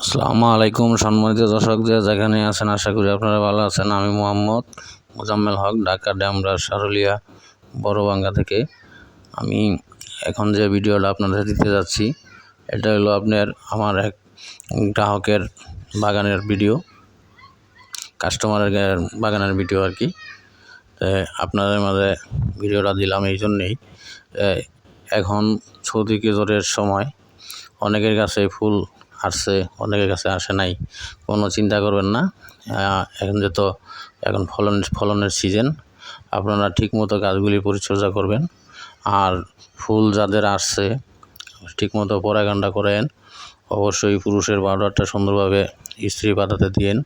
আসসালামু আলাইকুম সম্মানিত দর্শক যে যেখানে আছেন, আশা করি আপনারা ভালো আছেন। আমি মোহাম্মদ মোজাম্মেল হক, ঢাকা, ড্যামরা, সারুলিয়া, বড়বাঙ্গা থেকে। আমি এখন যে ভিডিওটা আপনাদের দিতে যাচ্ছি, এটা হলো আপনার, আমার এক গ্রাহকের বাগানের ভিডিও, কাস্টমারের বাগানের ভিডিও আর কি। আপনাদের মাঝে ভিডিওটা দিলাম এই জন্যেই। এখন সৌদি কেজরের সময়, অনেকের কাছে ফুল আসছে, অনেকের কাছে আসে নাই, কোনো চিন্তা করবেন না। এখন যেহেতু এখন ফলন, ফলনের সিজন আপনারা ঠিকমতো গাছগুলি পরিচর্যা করবেন। আর ফুল যাদের আসছে, ঠিকমতো পরাগানটা করেন, অবশ্যই পুরুষের পাউডারটা সুন্দরভাবে স্ত্রী পাতাতে দিয়েন,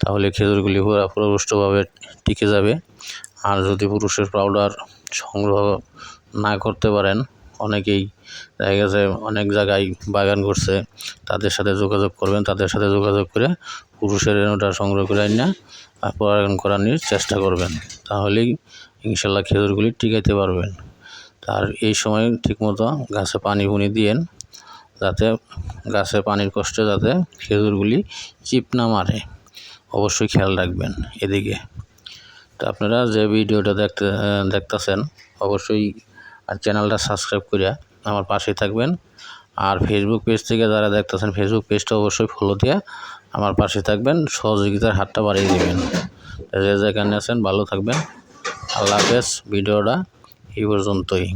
তাহলে খেজুরগুলি পুরো পুরোপুষ্টভাবে টিকে যাবে। আর যদি পুরুষের পাউডার সংগ্রহ না করতে পারেন অনেকেই, দেখা গেছে অনেক জায়গায় বাগান করছে, তাদের সাথে যোগাযোগ করবেন, তাদের সাথে যোগাযোগ করে পুরুষের রেণুটা সংগ্রহ করে না পরাগায়ন করানোর চেষ্টা করবেন। তাহলেই ইনশাল্লাহ খেজুরগুলি টিকাইতে পারবেন। তার এই সময় ঠিকমতো গাছে পানি পুনি দিয়েন, যাতে গাছে পানির কষ্টে যাতে খেজুরগুলি চিপ না মারে। অবশ্যই খেয়াল রাখবেন এদিকে। তো আপনারা যে ভিডিওটা দেখতে, দেখতেছেন, অবশ্যই আর চ্যানেলটা সাবস্ক্রাইব করে আমার পাশে থাকবেন। আর ফেসবুক পেজ থেকে যারা দেখতেছেন ফেসবুক পেজটা অবশ্যই ফলো দিয়ে আমার পাশে থাকবেন। সহযোগিতার হাতটা বাড়িয়ে দেবেন। যে যেখানে আছেন, ভালো থাকবেন। আল্লাহ হাফেজ। ভিডিওটা এই পর্যন্তই।